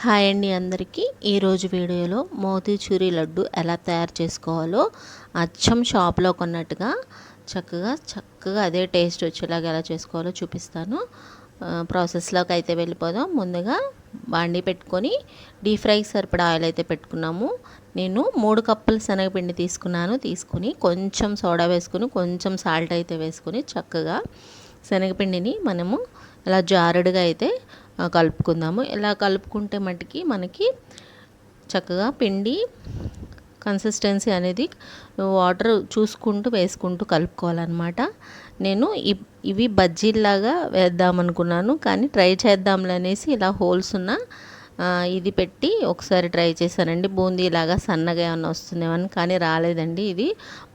Hi అండి అందరికీ. ఈరోజు వీడియోలో మోతీచూరి లడ్డు ఎలా తయారు చేసుకోవాలో అచ్చం షాప్లో కొన్నట్టుగా చక్కగా చక్కగా అదే టేస్ట్ వచ్చేలాగా ఎలా చేసుకోవాలో చూపిస్తాను. ప్రాసెస్లోకి అయితే వెళ్ళిపోదాం. ముందుగా బాండి పెట్టుకొని డీప్ ఫ్రైకి సరిపడా ఆయిల్ అయితే పెట్టుకున్నాము. నేను మూడు కప్పులు శనగపిండి తీసుకున్నాను. తీసుకుని కొంచెం సోడా వేసుకుని కొంచెం సాల్ట్ అయితే వేసుకుని చక్కగా శనగపిండిని మనము ఇలా జారుడుగా అయితే కలుపుకుందాము. ఇలా కలుపుకుంటే మటుకి మనకి చక్కగా పిండి కన్సిస్టెన్సీ అనేది వాటర్ చూసుకుంటూ వేసుకుంటూ కలుపుకోవాలన్నమాట. నేను ఇవి బజ్జీల్లాగా వేద్దామనుకున్నాను కానీ ట్రై చేద్దాంలనేసి ఇలా హోల్స్ ఉన్న ఇది పెట్టి ఒకసారి ట్రై చేశానండి. బూందీలాగా సన్నగా ఏమన్నా వస్తుందేమని కానీ రాలేదండి ఇది.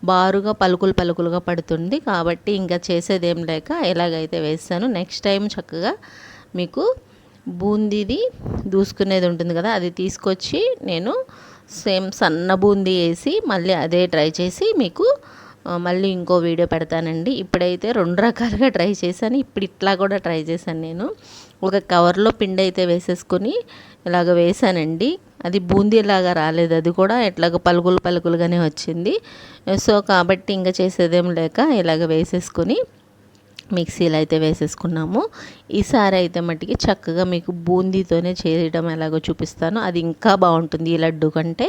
బారుగా పలుకులు పలుకులుగా పడుతుంది కాబట్టి ఇంకా చేసేదేం లేక ఎలాగైతే వేస్తాను నెక్స్ట్ టైం చక్కగా మీకు బూందీది దూసుకునేది ఉంటుంది కదా అది తీసుకొచ్చి నేను సేమ్ సన్న బూందీ వేసి మళ్ళీ అదే ట్రై చేసి మీకు మళ్ళీ ఇంకో వీడియో పెడతానండి. ఇప్పుడైతే రెండు రకాలుగా ట్రై చేశాను. ఇప్పుడు ఇట్లా కూడా ట్రై చేశాను నేను. ఒక కవర్లో పిండి అయితే వేసేసుకొని ఇలాగ వేసానండి అది బూందీలాగా రాలేదు. అది కూడా ఎట్లాగ పలుకులు పలుకులుగానే వచ్చింది. సో కాబట్టి ఇంకా చేసేదేం లేక ఇలాగ వేసేసుకొని మిక్సీలో అయితే వేసేసుకున్నాము. ఈసారి అయితే మట్టికి చక్కగా మీకు బూందీతోనే చేయడం ఎలాగో చూపిస్తాను. అది ఇంకా బాగుంటుంది ఈ లడ్డు కంటే.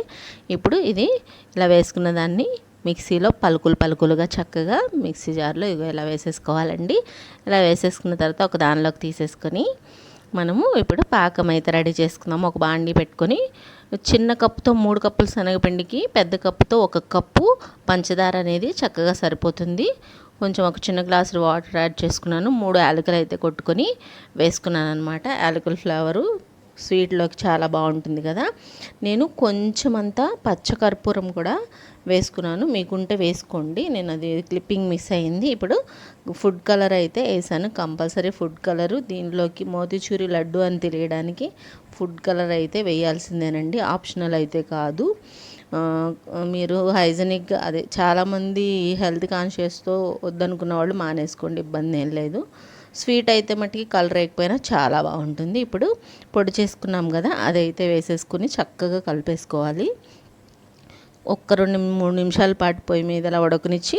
ఇప్పుడు ఇది ఇలా వేసుకున్న దాన్ని మిక్సీలో పలుకులు పలుకులుగా చక్కగా మిక్సీ జార్లో ఇగో ఇలా వేసేసుకోవాలండి. ఇలా వేసేసుకున్న తర్వాత ఒక దానిలోకి తీసేసుకొని మనము ఇప్పుడు పాకం అయితే రెడీ చేసుకుందాము ఒక బాండీ పెట్టుకొని చిన్న కప్పుతో మూడు కప్పులు శనగపిండికి పెద్ద కప్పుతో ఒక కప్పు పంచదార అనేది చక్కగా సరిపోతుంది. కొంచెం ఒక చిన్న గ్లాసు వాటర్ యాడ్ చేసుకున్నాను. మూడు యాలకులు అయితే కొట్టుకొని వేసుకున్నాను అనమాట యాలకుల ఫ్లేవరు స్వీట్లోకి చాలా బాగుంటుంది కదా. నేను కొంచెం అంతా పచ్చకర్పూరం కూడా వేసుకున్నాను. మీకుంటే వేసుకోండి. నేను అది క్లిప్పింగ్ మిస్ అయింది. ఇప్పుడు ఫుడ్ కలర్ అయితే వేసాను. Compulsory food colour. దీనిలోకి మోతిచూరి లడ్డు అని తెలియడానికి ఫుడ్ కలర్ అయితే వేయాల్సిందేనండి. ఆప్షనల్ అయితే కాదు. మీరు హైజెనిక్గా అదే చాలామంది హెల్త్ కాన్షియస్తో వద్దనుకున్న వాళ్ళు మానేసుకోండి ఇబ్బంది ఏం లేదు. స్వీట్ అయితే మట్టికి కలర్ వేయకపోయినా చాలా బాగుంటుంది. ఇప్పుడు పొడి చేసుకున్నాం కదా అదైతే వేసేసుకుని చక్కగా కలిపేసుకోవాలి. ఒక్క రెండు మూడు నిమిషాల పాటు పొయ్యి మీద అలా ఉడకనిచ్చి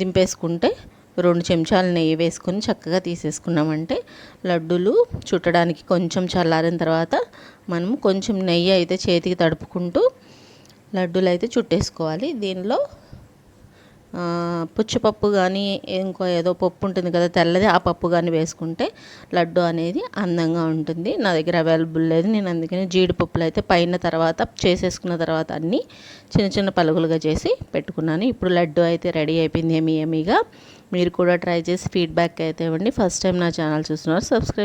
దింపేసుకుంటే రెండు చెంచాలు నెయ్యి వేసుకొని చక్కగా తీసేసుకున్నామంటే లడ్డూలు చుట్టడానికి కొంచెం చల్లారిన తర్వాత మనము కొంచెం నెయ్యి అయితే చేతికి తడుపుకుంటూ లడ్డూలు అయితే చుట్టేసుకోవాలి. దీనిలో పుచ్చిపప్పు కానీ ఇంకో ఏదో పప్పు ఉంటుంది కదా తెల్లది ఆ పప్పు కానీ వేసుకుంటే లడ్డు అనేది అందంగా ఉంటుంది. నా దగ్గర అవైలబుల్ లేదు. నేను అందుకని జీడిపప్పులు అయితే పైన తర్వాత చేసేసుకున్న తర్వాత అన్నీ చిన్న చిన్న పలుగులుగా చేసి పెట్టుకున్నాను. ఇప్పుడు లడ్డు అయితే రెడీ అయిపోయింది ఏమీ ఏమీగా. మీరు కూడా ట్రై చేసి ఫీడ్బ్యాక్ అయితే ఇవ్వండి. ఫస్ట్ టైం నా ఛానల్ చూస్తున్నారు సబ్స్క్రైబ్